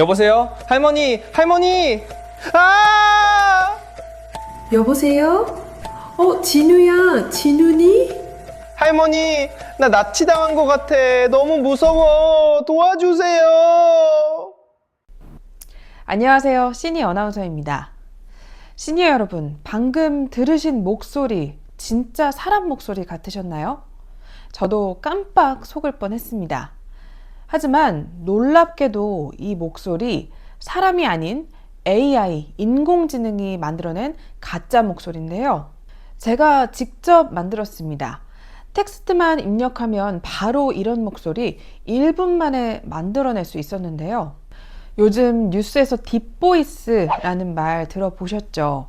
여보세요? 할머니, 할머니! 아! 여보세요? 어, 진우야, 진우니? 할머니, 나 납치당한 것 같아. 너무 무서워. 도와주세요. 안녕하세요. 시니어 아나운서입니다. 시니어 여러분, 방금 들으신 목소리, 진짜 사람 목소리 같으셨나요? 저도 깜빡 속을 뻔 했습니다. 하지만 놀랍게도 이 목소리 사람이 아닌 AI, 인공지능이 만들어낸 가짜 목소리인데요. 제가 직접 만들었습니다. 텍스트만 입력하면 바로 이런 목소리 1분 만에 만들어낼 수 있었는데요. 요즘 뉴스에서 딥보이스라는 말 들어보셨죠?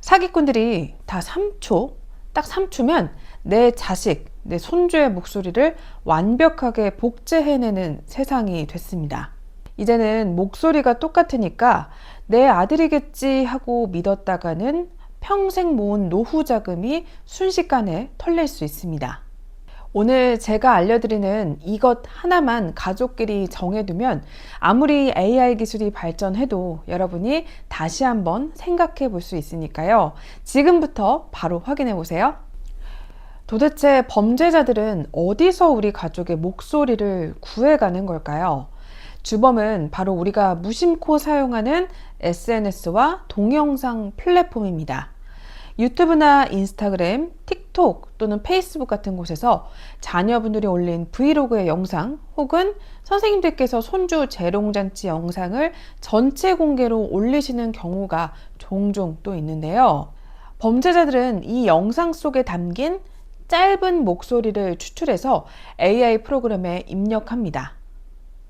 사기꾼들이 다 3초, 딱 3초면 내 자식, 내 손주의 목소리를 완벽하게 복제해내는 세상이 됐습니다. 이제는 목소리가 똑같으니까 내 아들이겠지 하고 믿었다가는 평생 모은 노후 자금이 순식간에 털릴 수 있습니다. 오늘 제가 알려드리는 이것 하나만 가족끼리 정해두면 아무리 AI 기술이 발전해도 여러분이 다시 한번 생각해 볼 수 있으니까요. 지금부터 바로 확인해 보세요. 도대체 범죄자들은 어디서 우리 가족의 목소리를 구해가는 걸까요? 주범은 바로 우리가 무심코 사용하는 SNS와 동영상 플랫폼입니다. 유튜브나 인스타그램, 틱톡 또는 페이스북 같은 곳에서 자녀분들이 올린 브이로그의 영상 혹은 선생님들께서 손주 재롱잔치 영상을 전체 공개로 올리시는 경우가 종종 또 있는데요. 범죄자들은 이 영상 속에 담긴 짧은 목소리를 추출해서 AI 프로그램에 입력합니다.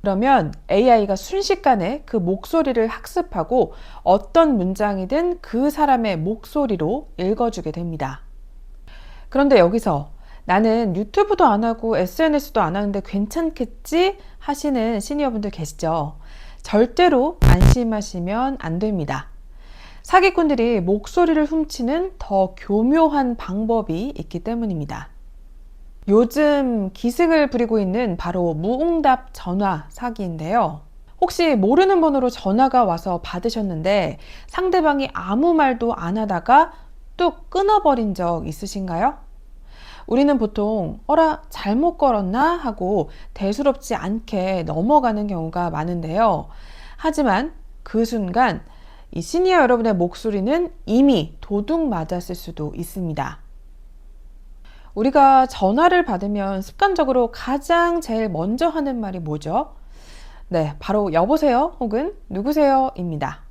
그러면 AI가 순식간에 그 목소리를 학습하고 어떤 문장이든 그 사람의 목소리로 읽어주게 됩니다. 그런데 여기서 나는 유튜브도 안 하고 SNS도 안 하는데 괜찮겠지 하시는 시니어분들 계시죠? 절대로 안심하시면 안 됩니다. 사기꾼들이 목소리를 훔치는 더 교묘한 방법이 있기 때문입니다. 요즘 기승을 부리고 있는 바로 무응답 전화 사기인데요. 혹시 모르는 번호로 전화가 와서 받으셨는데 상대방이 아무 말도 안 하다가 뚝 끊어버린 적 있으신가요? 우리는 보통 어라 잘못 걸었나 하고 대수롭지 않게 넘어가는 경우가 많은데요. 하지만 그 순간 이 시니어 여러분의 목소리는 이미 도둑 맞았을 수도 있습니다. 우리가 전화를 받으면 습관적으로 가장 제일 먼저 하는 말이 뭐죠? 네, 바로 여보세요 혹은 누구세요 입니다.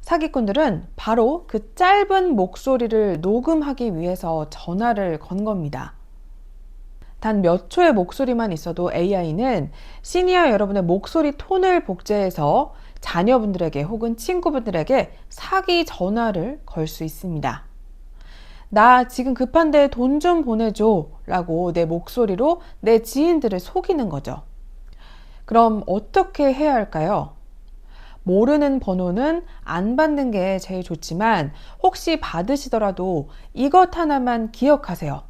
사기꾼들은 바로 그 짧은 목소리를 녹음하기 위해서 전화를 건 겁니다. 단 몇 초의 목소리만 있어도 AI는 시니어 여러분의 목소리 톤을 복제해서 자녀분들에게 혹은 친구분들에게 사기 전화를 걸 수 있습니다. 나 지금 급한데 돈 좀 보내줘 라고 내 목소리로 내 지인들을 속이는 거죠. 그럼 어떻게 해야 할까요? 모르는 번호는 안 받는 게 제일 좋지만 혹시 받으시더라도 이것 하나만 기억하세요.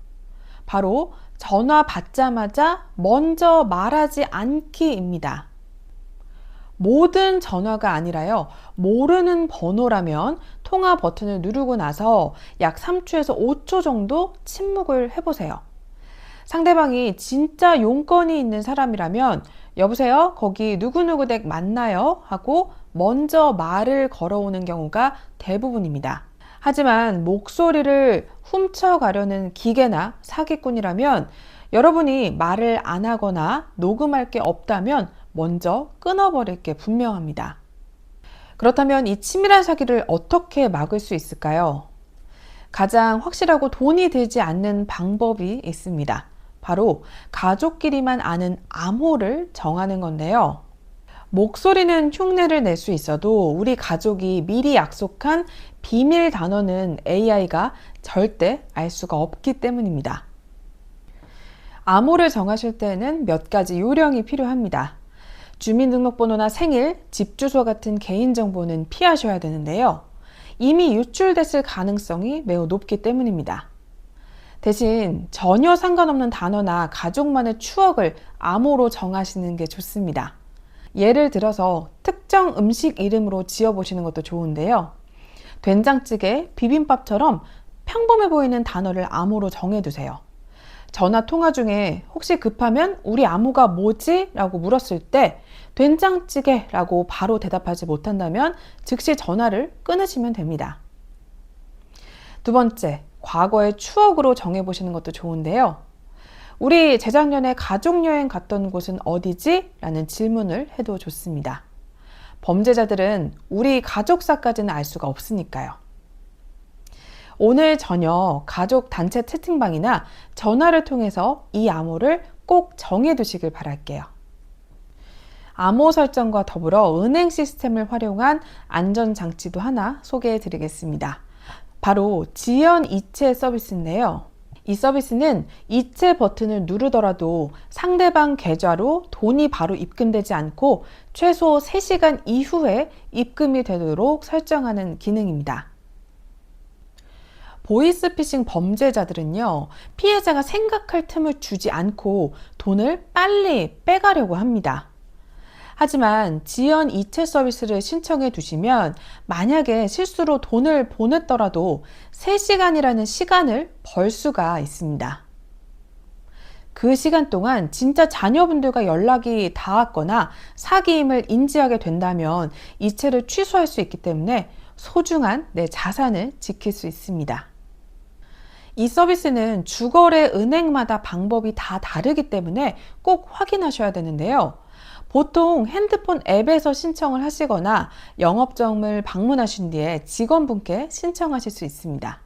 바로 전화 받자마자 먼저 말하지 않기입니다. 모든 전화가 아니라요, 모르는 번호라면 통화 버튼을 누르고 나서 약 3초에서 5초 정도 침묵을 해보세요. 상대방이 진짜 용건이 있는 사람이라면, 여보세요? 거기 누구누구 댁 맞나요? 하고 먼저 말을 걸어오는 경우가 대부분입니다. 하지만 목소리를 훔쳐가려는 기계나 사기꾼이라면 여러분이 말을 안 하거나 녹음할 게 없다면 먼저 끊어버릴 게 분명합니다. 그렇다면 이 치밀한 사기를 어떻게 막을 수 있을까요? 가장 확실하고 돈이 들지 않는 방법이 있습니다. 바로 가족끼리만 아는 암호를 정하는 건데요. 목소리는 흉내를 낼 수 있어도 우리 가족이 미리 약속한 비밀 단어는 AI가 절대 알 수가 없기 때문입니다. 암호를 정하실 때는 몇 가지 요령이 필요합니다. 주민등록번호나 생일, 집 주소 같은 개인정보는 피하셔야 되는데요. 이미 유출됐을 가능성이 매우 높기 때문입니다. 대신 전혀 상관없는 단어나 가족만의 추억을 암호로 정하시는 게 좋습니다. 예를 들어서 특정 음식 이름으로 지어보시는 것도 좋은데요. 된장찌개, 비빔밥처럼 평범해 보이는 단어를 암호로 정해두세요. 전화 통화 중에 혹시 급하면 우리 암호가 뭐지? 라고 물었을 때 된장찌개 라고 바로 대답하지 못한다면 즉시 전화를 끊으시면 됩니다. 두 번째, 과거의 추억으로 정해보시는 것도 좋은데요. 우리 재작년에 가족여행 갔던 곳은 어디지? 라는 질문을 해도 좋습니다. 범죄자들은 우리 가족사까지는 알 수가 없으니까요. 오늘 저녁 가족 단체 채팅방이나 전화를 통해서 이 암호를 꼭 정해두시길 바랄게요. 암호 설정과 더불어 은행 시스템을 활용한 안전 장치도 하나 소개해 드리겠습니다. 바로 지연 이체 서비스인데요. 이 서비스는 이체 버튼을 누르더라도 상대방 계좌로 돈이 바로 입금되지 않고 최소 3시간 이후에 입금이 되도록 설정하는 기능입니다. 보이스피싱 범죄자들은요, 피해자가 생각할 틈을 주지 않고 돈을 빨리 빼가려고 합니다. 하지만 지연 이체 서비스를 신청해 두시면 만약에 실수로 돈을 보냈더라도 3시간이라는 시간을 벌 수가 있습니다. 그 시간 동안 진짜 자녀분들과 연락이 닿았거나 사기임을 인지하게 된다면 이체를 취소할 수 있기 때문에 소중한 내 자산을 지킬 수 있습니다. 이 서비스는 주거래 은행마다 방법이 다 다르기 때문에 꼭 확인하셔야 되는데요. 보통 핸드폰 앱에서 신청을 하시거나 영업점을 방문하신 뒤에 직원분께 신청하실 수 있습니다.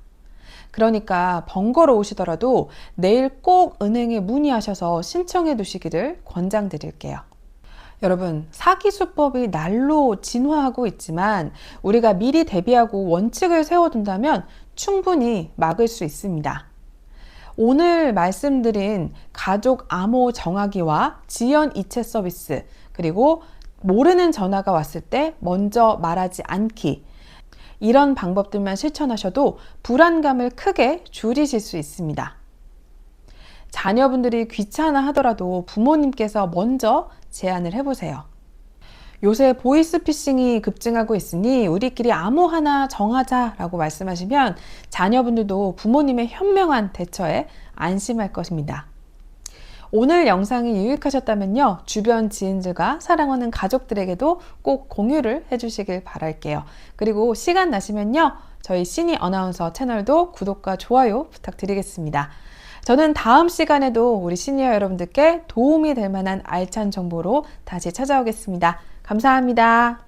그러니까 번거로우시더라도 내일 꼭 은행에 문의하셔서 신청해 두시기를 권장드릴게요. 여러분, 사기 수법이 날로 진화하고 있지만 우리가 미리 대비하고 원칙을 세워둔다면 충분히 막을 수 있습니다. 오늘 말씀드린 가족 암호 정하기와 지연 이체 서비스, 그리고 모르는 전화가 왔을 때 먼저 말하지 않기. 이런 방법들만 실천하셔도 불안감을 크게 줄이실 수 있습니다. 자녀분들이 귀찮아 하더라도 부모님께서 먼저 제안을 해보세요. 요새 보이스피싱이 급증하고 있으니 우리끼리 암호 하나 정하자라고 말씀하시면 자녀분들도 부모님의 현명한 대처에 안심할 것입니다. 오늘 영상이 유익하셨다면요. 주변 지인들과 사랑하는 가족들에게도 꼭 공유를 해주시길 바랄게요. 그리고 시간 나시면요. 저희 시니 어나운서 채널도 구독과 좋아요 부탁드리겠습니다. 저는 다음 시간에도 우리 시니어 여러분들께 도움이 될 만한 알찬 정보로 다시 찾아오겠습니다. 감사합니다.